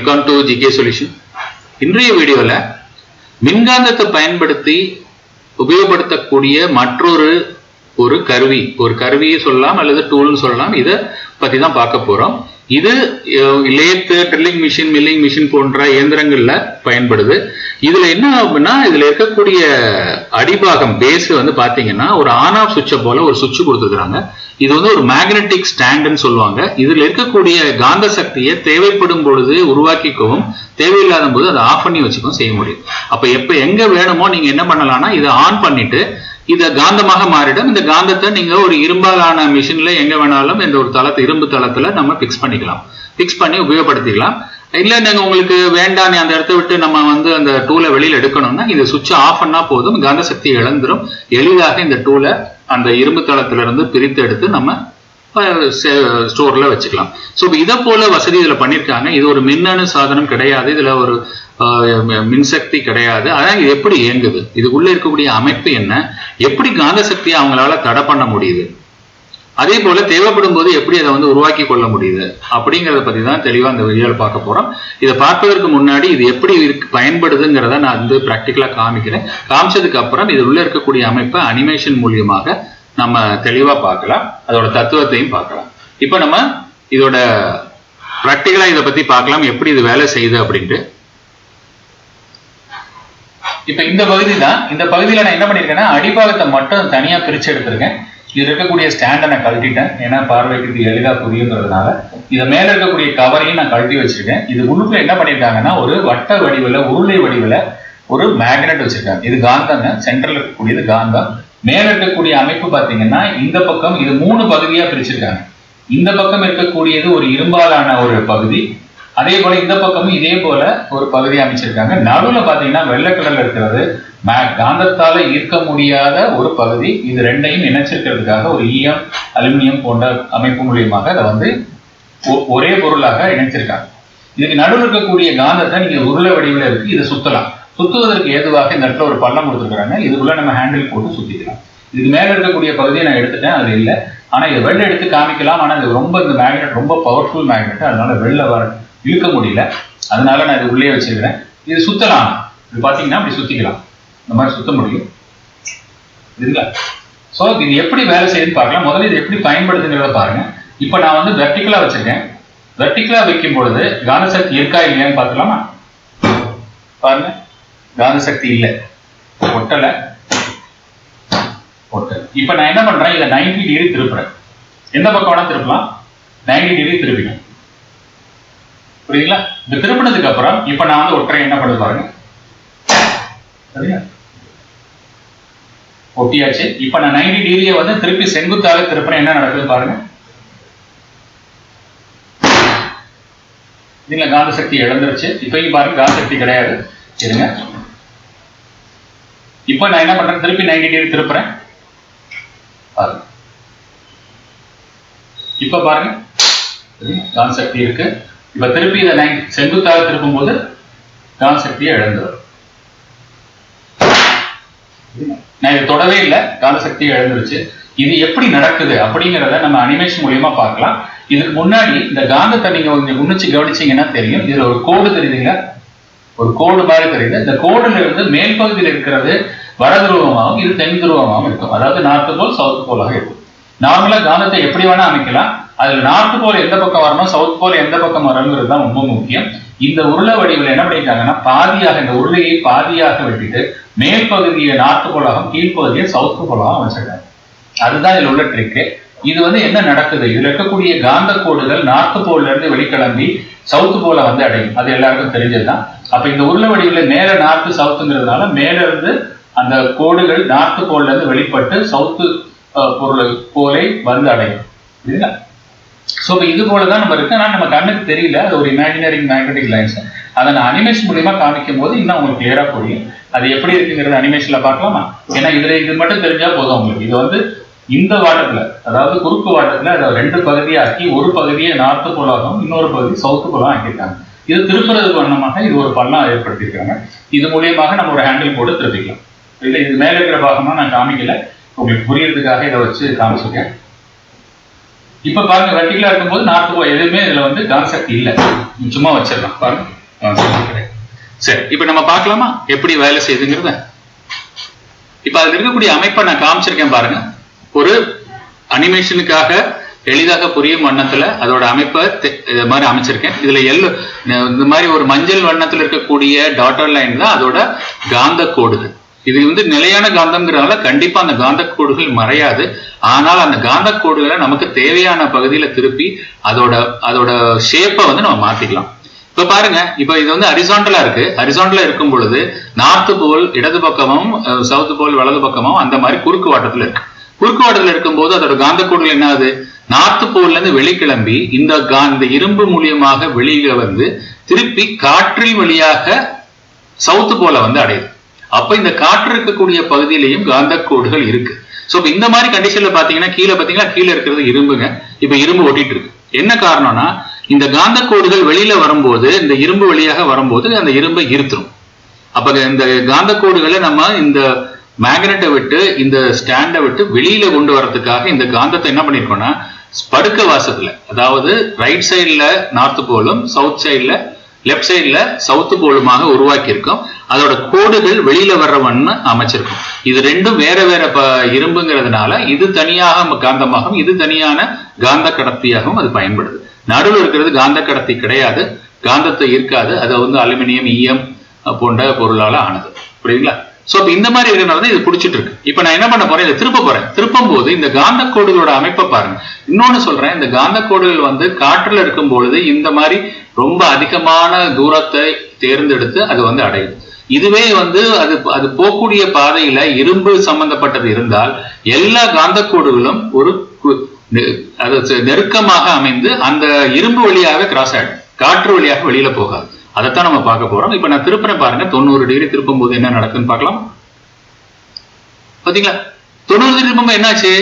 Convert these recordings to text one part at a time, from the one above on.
Welcome to GK solution இன்றைய வீடியோவில் மின்காந்தத்தை பயன்படுத்தி உபயோகப்படுத்தக்கூடிய மற்றொரு ஒரு கருவி ஒரு கருவியை சொல்லலாம் அல்லது டூல்னு சொல்லலாம். இதை பற்றி தான் பார்க்க போகிறோம் இது lathe drilling machine milling machine போன்ற இயந்திரங்களில் பயன்படுது. இதில் என்ன அப்படின்னா இதில் இருக்கக்கூடிய அடிபாகம் பேஸ் வந்து பார்த்தீங்கன்னா ஒரு ஆன் ஆஃப் சுவிட்சை போல ஒரு சுவிட்ச் கொடுத்துருக்குறாங்க. இது வந்து ஒரு மேக்னெட்டிக் ஸ்டாண்டுன்னு சொல்லுவாங்க. இதில் இருக்கக்கூடிய காந்த சக்தியை தேவைப்படும் பொழுது உருவாக்கிக்கவும் தேவையில்லாத போது அதை ஆஃப் பண்ணி வச்சுக்கவும் செய்ய முடியும். அப்போ எப்போ எங்கே வேணுமோ நீங்கள் என்ன பண்ணலாம்னா இதை ஆன் பண்ணிட்டு இதை காந்தமாக மாறிடும். இந்த காந்தத்தை நீங்க ஒரு இரும்பாலான மிஷின்ல எங்க வேணாலும் இந்த ஒரு தளத்தை இரும்பு தளத்துல நம்ம பிக்ஸ் பண்ணிக்கலாம். பிக்ஸ் பண்ணி உபயோகப்படுத்திக்கலாம். இல்ல நீங்க உங்களுக்கு வேண்டாம் அந்த இடத்த விட்டு நம்ம வந்து அந்த டூலை வெளியில எடுக்கணும்னா இந்த சுவிட்ச் ஆஃப் பண்ணா போதும் காந்த சக்தி இழந்துரும். எளிதாக இந்த டூலை அந்த இரும்பு தளத்துல இருந்து பிரித்து எடுத்து நம்ம ஸ்டோர்ல வச்சுக்கலாம். ஸோ இதை போல வசதி இதுல பண்ணியிருக்காங்க இது ஒரு மின்னணு சாதனம் கிடையாது. இதுல ஒரு மின்சக்தி கிடையாது. அதான் இது எப்படி இயங்குது? இதுக்குள்ளே இருக்கக்கூடிய அமைப்பு என்ன? எப்படி காந்த சக்தியை அவங்களால தடை பண்ண முடியுது? அதே போல தேவைப்படும் போது எப்படி அதை வந்து உருவாக்கி கொள்ள முடியுது? அப்படிங்கிறத பத்தி தான் தெளிவாக இந்த வீடியோவில் பார்க்க போறோம். இதை பார்ப்பதற்கு முன்னாடி இது எப்படி இருக்கு பயன்படுதுங்கிறத நான் வந்து ப்ராக்டிக்கலாக காமிக்கிறேன். காமிச்சதுக்கு அப்புறம் இது உள்ள இருக்கக்கூடிய அமைப்பை அனிமேஷன் மூலியமாக நம்ம தெளிவாக பார்க்கலாம். அதோட தத்துவத்தையும் பார்க்கலாம். இப்போ நம்ம இதோட ப்ராக்டிக்கலாக இதை பத்தி பார்க்கலாம். எப்படி இது வேலை செய்யுது அப்படின்ட்டு. இப்ப இந்த பகுதி தான் இந்த பகுதியில நான் என்ன பண்ணிருக்கேன்னா அடிபாகத்தை மட்டும் தனியா பிரிச்சு எடுத்திருக்கேன். இது இருக்கக்கூடிய ஸ்டாண்டை நான் கழட்டிட்டேன். ஏன்னா பார்வைக்கு இது எளிதா புரியுங்கிறதுனால. இதை மேலே இருக்கக்கூடிய கவரையும் நான் கழட்டி வச்சிருக்கேன். இது உள்ளுக்குள்ள என்ன பண்ணிருக்காங்கன்னா ஒரு வட்ட வடிவில் உருளை வடிவில் ஒரு மேக்னெட் வச்சிருக்காங்க. இது காந்தங்க. சென்ட்ரல் இருக்கக்கூடியது காந்தம். மேலே இருக்கக்கூடிய அமைப்பு பார்த்தீங்கன்னா இந்த பக்கம் இது மூணு பகுதியாக பிரிச்சிருக்காங்க. இந்த பக்கம் இருக்கக்கூடியது ஒரு இரும்பாலான ஒரு பகுதி. அதே போல இந்த பக்கமும் இதே போல ஒரு பகுதி அமைச்சிருக்காங்க. நடுவில் பார்த்தீங்கன்னா வெள்ளை கலர்ல இருக்கிறது. காந்தத்தால ஈர்க்க முடியாத ஒரு பகுதி. இது ரெண்டையும் இணைச்சிருக்கிறதுக்காக ஒரு ஈயம் அலுமினியம் போன்ற அமைப்பு மூலியமாக அதை வந்து ஒரே பொருளாக இணைச்சிருக்காங்க. இதுக்கு நடுவில் இருக்கக்கூடிய காந்தத்தை நீங்க உருளை வடிவில் இருக்கு இதை சுத்தலாம். சுத்துவதற்கு ஏதுவாக இந்த இடத்துல ஒரு பள்ளம் கொடுத்துருக்காங்க இதுக்குள்ள நம்ம ஹேண்டில் போட்டு சுத்திக்கலாம். இதுக்கு மேலே இருக்கக்கூடிய பகுதியை நான் எடுத்துட்டேன் அது இல்லை. ஆனால் இதை வெளில எடுத்து காமிக்கலாம். ஆனால் இது ரொம்ப இந்த மேக்னெட் ரொம்ப பவர்ஃபுல் மேக்னெட் அதனால வெளில வர இழுக்க முடியல. அதனால நான் இது உள்ளே வச்சிருக்கிறேன். இது சுத்தலாம். இது பாத்தீங்கன்னா அப்படி சுத்திக்கலாம். இந்த மாதிரி சுத்த முடியும். இதுங்களா ஸோ இது எப்படி வேலை செய்யுதுன்னு பார்க்கலாம். முதல்ல இது எப்படி பயன்படுதுங்கிறத பாருங்க. இப்போ நான் வந்து வெர்டிக்கலாக வச்சிருக்கேன். வெர்டிக்கலாக வைக்கும் பொழுது காந்தசக்தி இருக்கா இல்லையான்னு பார்க்கலாமா? பாருங்க. காந்தசக்தி இல்லை. ஒட்டலை. ஒட்டலை. இப்போ நான் என்ன பண்றேன்? இதை நைன்டி டிகிரி திருப்புறேன். எந்த பக்கம் வேணால் திருப்பலாம். நைன்டி டிகிரி திருப்பிக்கணும் புரியுதுங்களா? இந்த திருப்பினதுக்கு அப்புறம் இப்ப நான் வந்து ஒற்றை என்ன பண்ண பாருங்க. சரியா? ஒட்டியாச்சு. இப்ப நான் நைன்டி டிகிரியை வந்து திருப்பி செங்குத்தாக திருப்பின என்ன நடக்குது பாருங்க. இதுல காந்த சக்தி இழந்துருச்சு. இப்பயும் பாருங்க காந்த சக்தி கிடையாது. இருங்க. இப்ப நான் என்ன பண்றேன்? திருப்பி நைன்டி டிகிரி திருப்புறேன். பாருங்க. இப்ப பாருங்க. காந்த சக்தி இருக்கு. இப்ப திருப்பி இதை நைன் செங்குத்தாக திருப்பும் போது காந்தசக்தியை இழந்துடும் நான் இது தொடவே இல்லை. காந்தசக்தியை இழந்துருச்சு. இது எப்படி நடக்குது அப்படிங்கிறத நம்ம அனிமேஷன் மூலியமா பார்க்கலாம். இதுக்கு முன்னாடி இந்த காந்தத்தை நீங்க கொஞ்சம் உன்னிச்சு கவனிச்சீங்கன்னா தெரியும். இதுல ஒரு கோடு தெரியுதுங்க. ஒரு கோடு மாதிரி தெரியுது. இந்த கோடுல இருந்து மேல் பகுதியில் இருக்கிறது வட துருவமாகவும் இது தென் துருவமாகவும் இருக்கும். அதாவது நார்த்து போல் சவுத் போலாக இருக்கும். நார்மலா காந்தத்தை எப்படி வேணா அமைக்கலாம். அதுல நார்த்து போல் எந்த பக்கம் வரணும் சவுத் போல் எந்த பக்கம் வரணுங்கிறது தான் ரொம்ப முக்கியம். இந்த உருளை வடிவில் என்ன பண்ணிட்டாங்கன்னா பாதியாக இந்த உருளையை பாதியாக வெட்டிட்டு மேல் பகுதியை நார்த்து போலாகவும் கீழ்ப்பகுதியை சவுத் போலாகவும் வச்சிருக்காங்க அதுதான் இதுல உள்ள ட்ரிக்கு இது வந்து என்ன நடக்குது? இதுல இருக்கக்கூடிய காந்த கோடுகள் நார்த்து போல்ல இருந்து வெளிக்கிளம்பி சவுத்து போல வந்து அடையும். அது எல்லாருக்கும் தெரிஞ்சதுதான். அப்ப இந்த உருளை வடிவில் நேர நார்த்து சவுத்துங்கிறதுனால மேல இருந்து அந்த கோடுகள் நார்த்து போல்ல இருந்து வெளிப்பட்டு சவுத்து பொருள் போலை வந்து அடையும். புரியுதுங்களா? ஸோ இப்போ இது போல தான் நம்ம இருக்கு. ஆனால் நம்ம கண்ணுக்கு தெரியல. அது ஒரு இமேஜினரிங் மேக்னெட்டிக் லைன்ஸ் அதை நான் அனிமேஷன் மூலியமா காமிக்கும் போது இன்னும் உங்களுக்கு கிளியரா புரியும். அது எப்படி இருக்குங்கிறது அனிமேஷன்ல பார்க்கலாமா? ஏன்னா இதுல இது மட்டும் தெரிஞ்சா போதும் உங்களுக்கு. இது வந்து இந்த வாட்டத்துல அதாவது குறுக்கு வாட்டத்துல அதை ரெண்டு பகுதியாக்கி ஒரு பகுதியை நார்த்து போலாகவும் இன்னொரு பகுதி சவுத்து போலாகவும் ஆக்கியிருக்காங்க. இது திருப்புறது வண்ணமாக இது ஒரு பள்ளம் ஏற்படுத்தியிருக்காங்க. இது மூலியமாக நம்ம ஒரு ஹேண்டில் போட்டு திருப்பிக்கலாம். இல்லை இது மேலே இருக்கிற பாகமாக நான் காமிக்கல. உங்களுக்கு புரியறதுக்காக இதை வச்சு காமிச்சிருக்கேன். இப்ப பாருங்க வெர்டிகலா இருக்கும்போது நார்த் போல் எதுவுமே இதுல வந்து கான்செப்ட் இல்ல. சும்மா வச்சிடலாம். பாருங்க. கான்செப்ட் கிடையாது சரி. இப்ப நம்ம பார்க்கலாமா? எப்படி வேலை செய்யுதுங்கிறத? இப்ப அதுல இருக்கக்கூடிய அமைப்பை நான் காமிச்சிருக்கேன் பாருங்க. ஒரு அனிமேஷனுக்காக எளிதாக புரியும் வண்ணத்துல அதோட அமைப்பை இது மாதிரி அமைச்சிருக்கேன். இதுல எல்லோ இந்த மாதிரி ஒரு மஞ்சள் வண்ணத்துல இருக்கக்கூடிய டாட்டர் லைன் தான் அதோட காந்த கோடுகள். இது வந்து நிலையான காந்தம்ங்கிறதால கண்டிப்பா அந்த காந்த கோடுகள் மறையாது. ஆனால் அந்த காந்த கோடுகளை நமக்கு தேவையான பகுதியில திருப்பி அதோட அதோட ஷேப்பை வந்து நம்ம மாத்திக்கலாம். இப்ப பாருங்க இப்ப இது வந்து ஹரிசாண்டலா இருக்கு. ஹரிசாண்டலா இருக்கும் பொழுது நார்த்து போல் இடது பக்கமும் சவுத்து போல் வலது பக்கமும் அந்த மாதிரி குறுக்கு வாட்டத்துல இருக்கு. குறுக்கு வாட்டத்துல இருக்கும்போது அதோட காந்த கோடுகள் என்னது? நார்த்து போல்ல இருந்து வெளிக்கிளம்பி இந்த கா இந்த இரும்பு மூலியமாக வெளியில வந்து திருப்பி காற்றில் வழியாக சவுத்து போல வந்து அடையுது. அப்ப இந்த காற்று இருக்கக்கூடிய பகுதியிலையும் காந்த கோடுகள் இருக்கு சோ இந்த மாதிரி கண்டிஷன்ல பாத்தீங்கன்னா கீழே பாத்தீங்கன்னா கீழே இருக்கிறது இரும்புங்க. இப்ப இரும்பு ஒட்டிட்டு இருக்கு. என்ன காரணம்னா இந்த காந்த கோடுகள் வெளியில வரும்போது இந்த இரும்பு வழியாக வரும்போது அந்த இரும்பை இருத்துரும். அப்ப இந்த காந்த கோடுகளை நம்ம இந்த மேக்னெட்டை விட்டு இந்த ஸ்டாண்டை விட்டு வெளியில கொண்டு வரதுக்காக இந்த காந்தத்தை என்ன பண்ணிருக்கோம்னா படுக்க வாசத்துல அதாவது ரைட் சைடுல நார்த் போலும் சவுத் சைடுல லெஃப்ட் சைடில் சவுத்து கோலுமாக உருவாக்கியிருக்கோம். அதோட கோடுகள் வெளியில வண்ணம் அமைச்சிருக்கும். இது ரெண்டும் வேற வேற ப இரும்புங்கிறதுனால இது தனியாக காந்தமாகவும் இது தனியான காந்த கடத்தியாகவும் அது பயன்படுது. நடுவில் இருக்கிறது காந்த கடத்தி கிடையாது. காந்தத்தை இருக்காது அது வந்து அலுமினியம் ஈயம் போன்ற பொருளால ஆனது. புரியுதுங்களா? சோ இந்த மாதிரி இருக்கிறனால தான் இது பிடிச்சிட்டு இருக்கு. இப்ப நான் என்ன பண்ண போறேன்? இதை திருப்ப போறேன். திருப்பும் போது இந்த காந்த கோடுகளோட அமைப்பை பாருங்க. இன்னொன்னு சொல்றேன் இந்த காந்த கோடுகள் வந்து காற்றுல இருக்கும் பொழுது இந்த மாதிரி ரொம்ப அதிகமான தூரத்தை தேர்ந்தெடுத்து அது வந்து அடையும். இதுவே வந்து அது அது போகக்கூடிய பாதையில இரும்பு சம்பந்தப்பட்டது இருந்தால் எல்லா காந்த கோடுகளும் ஒரு கு- நெ- அது நெருக்கமாக அமைந்து அந்த இரும்பு வழியாக கிராஸ் ஆயிடும். காற்று வழியாக வெளியில போகாது. அதைத்தான் நம்ம பார்க்க போறோம். இப்ப நான் திருப்புறேன் பாருங்க தொண்ணூறு டிகிரி திருப்பும் போது என்ன நடக்குன்னு பார்க்கலாம். பாத்தீங்களா? தொண்ணூறு டிகிரி திரும்பும் என்னாச்சு?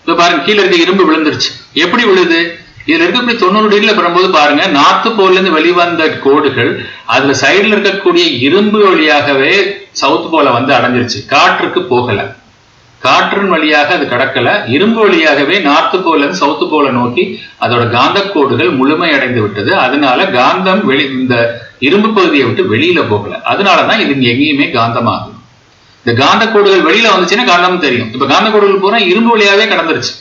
இப்ப பாருங்க கீழே இருக்க இரும்பு விழுந்துருச்சு. எப்படி விழுது? இதுல இருக்கக்கூடிய தொண்ணூறு டிகிரில வரும்போது பாருங்க நார்த்து போல்ல இருந்து வெளிவந்த கோடுகள் அதுல சைடுல இருக்கக்கூடிய இரும்பு வழியாகவே சவுத் போல வந்து அடைஞ்சிருச்சு. காற்றுக்கு போகல. காற்றின் வழியாக அது கடக்கல இரும்பு வழியாகவே நார்த்து போல சவுத்து போல நோக்கி அதோட காந்த கோடுகள் முழுமையடைந்து விட்டது. அதனால காந்தம் வெளி இந்த இரும்பு பகுதியை விட்டு வெளியில போகல. அதனாலதான் இது எங்கேயுமே காந்தமாகும் இந்த காந்த கோடுகள் வெளியில வந்துச்சுன்னா காந்தம் தெரியும். இப்ப காந்த கோடுகள் பூரா இரும்பு வழியாவே கடந்துருச்சு.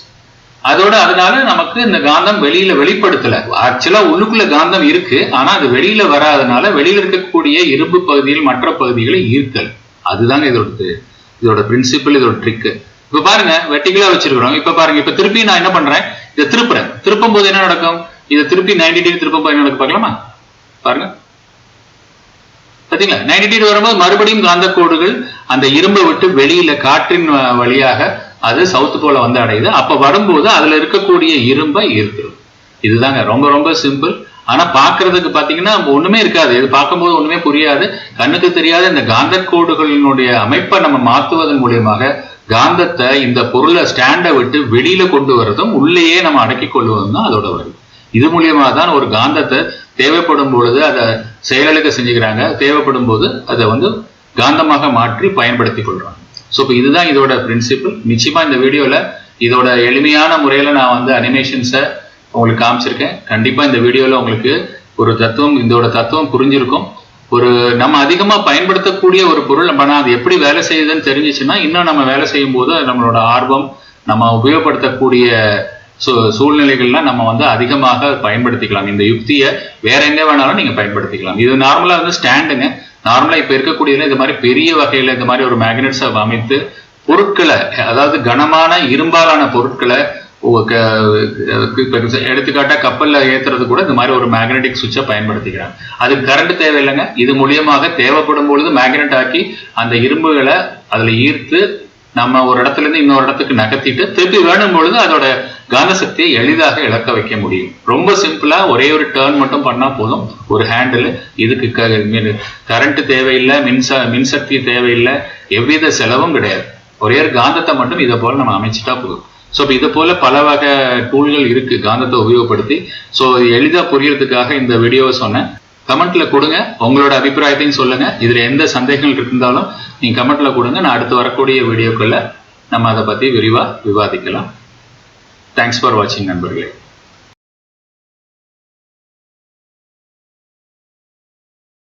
அதோட அதனால நமக்கு இந்த காந்தம் வெளியில வெளிப்படுத்தல. ஆக்சுவலா உள்ளுக்குள்ள காந்தம் இருக்கு. ஆனா அது வெளியில வராதனால வெளியில இருக்கக்கூடிய இரும்பு பகுதியில் மற்ற பகுதிகளை ஈர்த்தல். அதுதாங்க இதோட இதோட பிரின்சிபல் இதோட ட்ரிக்கு இப்ப பாருங்க வெட்டிகளா வச்சிருக்கிறோம். இப்ப பாருங்க இப்ப திருப்பி நான் என்ன பண்றேன்? இதை திருப்புறேன். திருப்பும் போது என்ன நடக்கும்? இதை திருப்பி 90 டிகிரி திருப்பும் போது என்ன நடக்கும் பார்க்கலாமா பாருங்க. பார்த்தீங்களா நைன்டி டிகிரி வரும்போது மறுபடியும் காந்த கோடுகள் அந்த இரும்பை விட்டு வெளியில காற்றின் வ- வழியாக அது சவுத் போல வந்து அடையுது. அப்ப வரும்போது அதுல இருக்கக்கூடிய இரும்பை ஈர்த்துரும். இதுதாங்க ரொம்ப ரொம்ப சிம்பிள் ஆனா பாக்குறதுக்கு பாத்தீங்கன்னா ஒண்ணுமே இருக்காது. இது பார்க்கும்போது ஒண்ணுமே புரியாது. கண்ணுக்கு தெரியாத இந்த காந்த கோடுகளினுடைய அமைப்பை நம்ம மாத்துவதன் மூலியமாக காந்தத்தை இந்த பொருளை ஸ்டாண்டை விட்டு வெளியில கொண்டு வர்றதும் உள்ளேயே நம்ம அடக்கி கொள்வதும் தான் அதோட வழி. இது மூலியமா தான் ஒரு காந்தத்தை தேவைப்படும் பொழுது அதை செயலுக்கு செஞ்சுக்கிறாங்க. தேவைப்படும் போது அதை வந்து காந்தமாக மாற்றி பயன்படுத்தி கொள்றாங்க. ஸோ இப்போ இதுதான் இதோட பிரின்சிபிள் நிச்சயமா இந்த வீடியோவில் இதோட எளிமையான முறையில் நான் வந்து அனிமேஷன்ஸை உங்களுக்கு காமிச்சிருக்கேன். கண்டிப்பாக இந்த வீடியோவில் உங்களுக்கு ஒரு தத்துவம் இதோட தத்துவம் புரிஞ்சிருக்கும். ஒரு நம்ம அதிகமாக பயன்படுத்தக்கூடிய ஒரு பொருள் நம்ம அது எப்படி வேலை செய்யுதுன்னு தெரிஞ்சிச்சுன்னா இன்னும் நம்ம வேலை செய்யும் போது அது நம்மளோட ஆர்வம் நம்ம உபயோகப்படுத்தக்கூடிய சூ- சூழ்நிலைகள்லாம் நம்ம வந்து அதிகமாக பயன்படுத்திக்கலாம். இந்த யுக்தியை வேற எங்கே வேணாலும் நீங்கள் பயன்படுத்திக்கலாம். இது நார்மலாக வந்து ஸ்டாண்டுங்க. நார்மலாக இப்போ இருக்கக்கூடியதில் இந்த மாதிரி பெரிய வகையில் இந்த மாதிரி ஒரு மேக்னெட்ஸை அமைத்து பொருட்களை அதாவது கனமான இரும்பாலான பொருட்களை எடுத்துக்காட்டா கப்பல்ல ஏத்துறது கூட இந்த மாதிரி ஒரு மேக்னெட்டிக் சுவிட்சை பயன்படுத்திக்கிறாங்க. அதுக்கு கரண்ட் தேவையில்லைங்க. இது மூலியமாக தேவைப்படும் பொழுது மேக்னெட் ஆக்கி அந்த இரும்புகளை அதுல ஈர்த்து நம்ம ஒரு இடத்துல இருந்து இன்னொரு இடத்துக்கு நகர்த்திட்டு திருப்பி வேணும் பொழுது அதோட காந்த சக்தியை எளிதாக இழக்க வைக்க முடியும். ரொம்ப சிம்பிளா ஒரே ஒரு டேர்ன் மட்டும் பண்ணா போதும். ஒரு ஹேண்டில் இதுக்கு கரண்ட் தேவையில்லை மின்சா மின்சக்தி தேவையில்லை. எவ்வித செலவும் கிடையாது. ஒரே ஒரு காந்தத்தை மட்டும் இதை போல நம்ம அமைச்சிட்டா போதும். ஸோ இப்போ இது போல பல வகை டூல்கள் இருக்கு காந்தத்தை உபயோகப்படுத்தி. ஸோ எளிதாக புரியறதுக்காக இந்த வீடியோவை சொன்னேன். கமெண்ட்ல கொடுங்க. உங்களோட அபிப்பிராயத்தையும் சொல்லுங்க. இதில் எந்த சந்தேகங்கள் இருந்தாலும் நீங்கள் கமெண்ட்ல கொடுங்க. நான் அடுத்து வரக்கூடிய வீடியோக்குள்ள நம்ம அதை பற்றி விரிவாக விவாதிக்கலாம். தேங்க்ஸ் ஃபார் வாட்சிங் நண்பர்களே.